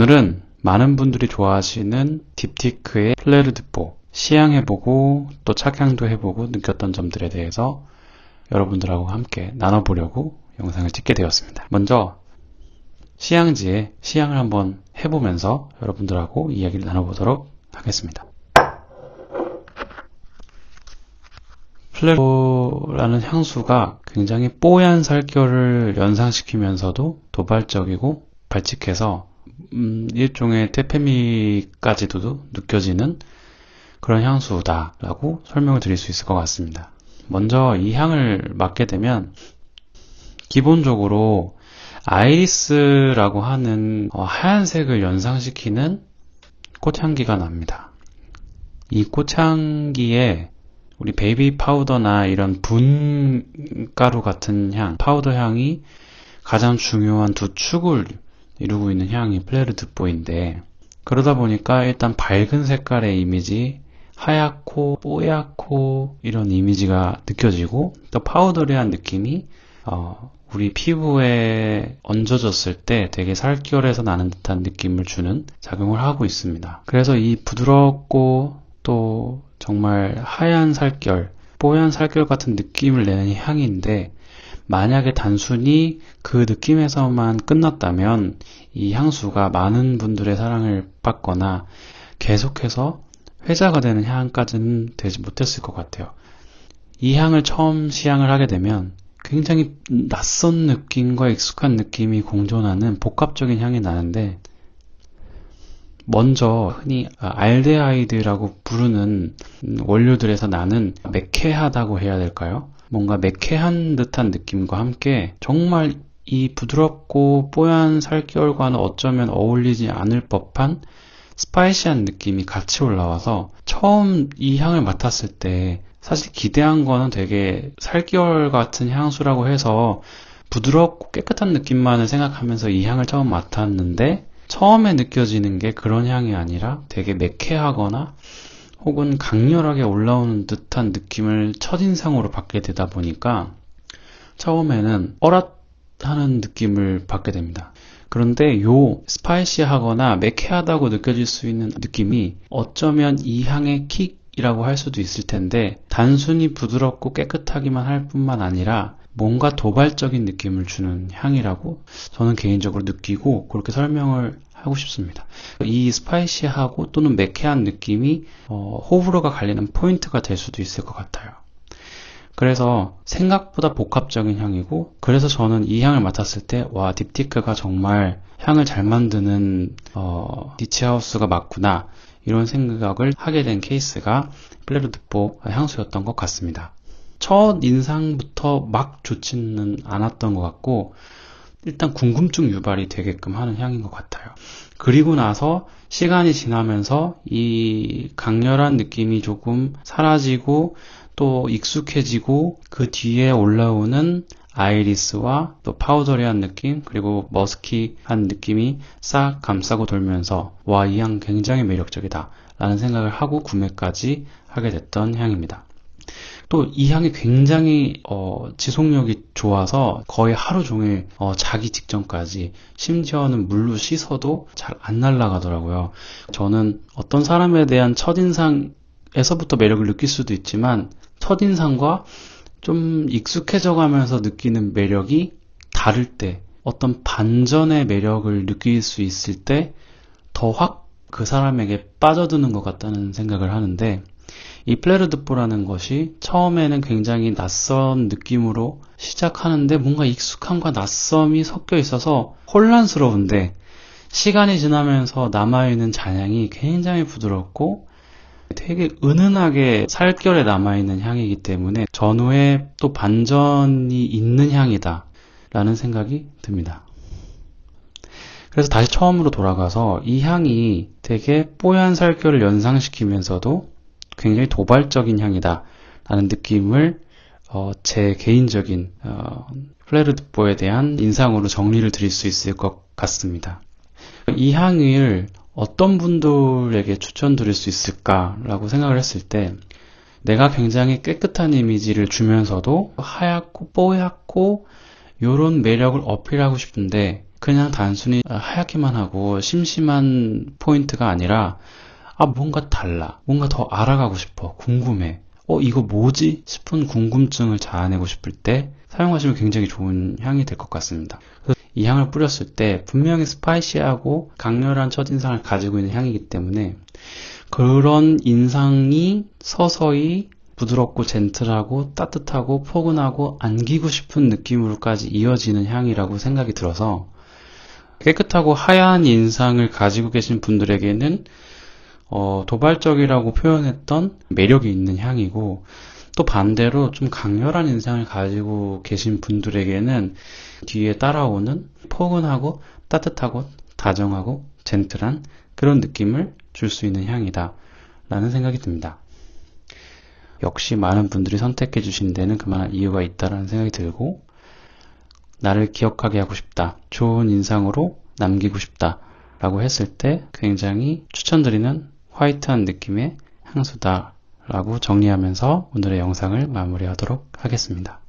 오늘은 많은 분들이 좋아하시는 딥티크의 플레르드보 시향해보고 또 착향도 해보고 느꼈던 점들에 대해서 여러분들하고 함께 나눠보려고 영상을 찍게 되었습니다. 먼저 시향지에 시향을 한번 해보면서 여러분들하고 이야기를 나눠보도록 하겠습니다. 플레르라는 향수가 굉장히 뽀얀 살결을 연상시키면서도 도발적이고 발칙해서 음, 일종의 테페미까지도 느껴지는 그런 향수다라고 설명을 드릴 수 있을 것 같습니다. 먼저 이 향을 맡게 되면 기본적으로 아이리스라고 하는 어, 하얀색을 연상시키는 꽃향기가 납니다. 이 꽃향기에 우리 베이비 파우더나 이런 분가루 같은 향, 파우더 향이 가장 중요한 두 축을 이루고 있는 향이 플레르드보인데 그러다 보니까 일단 밝은 색깔의 이미지, 하얗고 뽀얗고 이런 이미지가 느껴지고 또 파우더리한 느낌이 어, 우리 피부에 얹어졌을 때 되게 살결에서 나는 듯한 느낌을 주는 작용을 하고 있습니다. 그래서 이 부드럽고 또 정말 하얀 살결, 뽀얀 살결 같은 느낌을 내는 향인데 만약에 단순히 그 느낌에서만 끝났다면 이 향수가 많은 분들의 사랑을 받거나 계속해서 회자가 되는 향까지는 되지 못했을 것 같아요. 이 향을 처음 시향을 하게 되면 굉장히 낯선 느낌과 익숙한 느낌이 공존하는 복합적인 향이 나는데 먼저 흔히 알데하이드라고 부르는 원료들에서 나는 매캐하다고 해야 될까요? 뭔가 매캐한 듯한 느낌과 함께 정말 이 부드럽고 뽀얀 살결과는 어쩌면 어울리지 않을 법한 스파이시한 느낌이 같이 올라와서 처음 이 향을 맡았을 때 사실 기대한 거는 되게 살결 같은 향수라고 해서 부드럽고 깨끗한 느낌만을 생각하면서 이 향을 처음 맡았는데 처음에 느껴지는 게 그런 향이 아니라 되게 매캐하거나 혹은 강렬하게 올라오는 듯한 느낌을 첫인상으로 받게 되다 보니까 처음에는 어랏하는 느낌을 받게 됩니다. 그런데 요 스파이시하거나 매캐하다고 느껴질 수 있는 느낌이 어쩌면 이 향의 킥이라고 할 수도 있을 텐데 단순히 부드럽고 깨끗하기만 할 뿐만 아니라 뭔가 도발적인 느낌을 주는 향이라고 저는 개인적으로 느끼고 그렇게 설명을 하고 싶습니다. 이 스파이시하고 또는 매캐한 느낌이 어, 호불호가 갈리는 포인트가 될 수도 있을 것 같아요. 그래서 생각보다 복합적인 향이고 그래서 저는 이 향을 맡았을 때 와 딥티크가 정말 향을 잘 만드는 어, 디치하우스가 맞구나 이런 생각을 하게 된 케이스가 플레르드보 향수였던 것 같습니다. 첫 인상부터 막 좋지는 않았던 것 같고 일단 궁금증 유발이 되게끔 하는 향인 것 같아요. 그리고 나서 시간이 지나면서 이 강렬한 느낌이 조금 사라지고 또 익숙해지고 그 뒤에 올라오는 아이리스와 또 파우더리한 느낌 그리고 머스키한 느낌이 싹 감싸고 돌면서 와 이 향 굉장히 매력적이다 라는 생각을 하고 구매까지 하게 됐던 향입니다. 또 이 향이 굉장히 어, 지속력이 좋아서 거의 하루 종일 어, 자기 직전까지 심지어는 물로 씻어도 잘 안 날아가더라고요. 저는 어떤 사람에 대한 첫인상에서부터 매력을 느낄 수도 있지만 첫인상과 좀 익숙해져 가면서 느끼는 매력이 다를 때, 어떤 반전의 매력을 느낄 수 있을 때, 더 확 그 사람에게 빠져드는 것 같다는 생각을 하는데, 이 플레르드보라는 것이 처음에는 굉장히 낯선 느낌으로 시작하는데 뭔가 익숙함과 낯섦이 섞여 있어서 혼란스러운데, 시간이 지나면서 남아있는 잔향이 굉장히 부드럽고 되게 은은하게 살결에 남아있는 향이기 때문에 전후에 또 반전이 있는 향이다 라는 생각이 듭니다. 그래서 다시 처음으로 돌아가서 이 향이 되게 뽀얀 살결을 연상시키면서도 굉장히 도발적인 향이다 라는 느낌을 어, 제 개인적인 어, 플레르드보에 대한 인상으로 정리를 드릴 수 있을 것 같습니다. 이 향을 어떤 분들에게 추천드릴 수 있을까라고 생각을 했을 때 내가 굉장히 깨끗한 이미지를 주면서도 하얗고 뽀얗고 이런 매력을 어필하고 싶은데 그냥 단순히 하얗게만 하고 심심한 포인트가 아니라 아, 뭔가 달라. 뭔가 더 알아가고 싶어. 궁금해. 어, 이거 뭐지? 싶은 궁금증을 자아내고 싶을 때 사용하시면 굉장히 좋은 향이 될 것 같습니다. 이 향을 뿌렸을 때 분명히 스파이시하고 강렬한 첫인상을 가지고 있는 향이기 때문에 그런 인상이 서서히 부드럽고 젠틀하고 따뜻하고 포근하고 안기고 싶은 느낌으로까지 이어지는 향이라고 생각이 들어서 깨끗하고 하얀 인상을 가지고 계신 분들에게는 어, 도발적이라고 표현했던 매력이 있는 향이고 또 반대로 좀 강렬한 인상을 가지고 계신 분들에게는 뒤에 따라오는 포근하고 따뜻하고 다정하고 젠틀한 그런 느낌을 줄 수 있는 향이다 라는 생각이 듭니다. 역시 많은 분들이 선택해 주신 데는 그만한 이유가 있다라는 생각이 들고 나를 기억하게 하고 싶다. 좋은 인상으로 남기고 싶다. 라고 했을 때 굉장히 추천드리는 화이트한 느낌의 향수다. 라고 정리하면서 오늘의 영상을 마무리하도록 하겠습니다.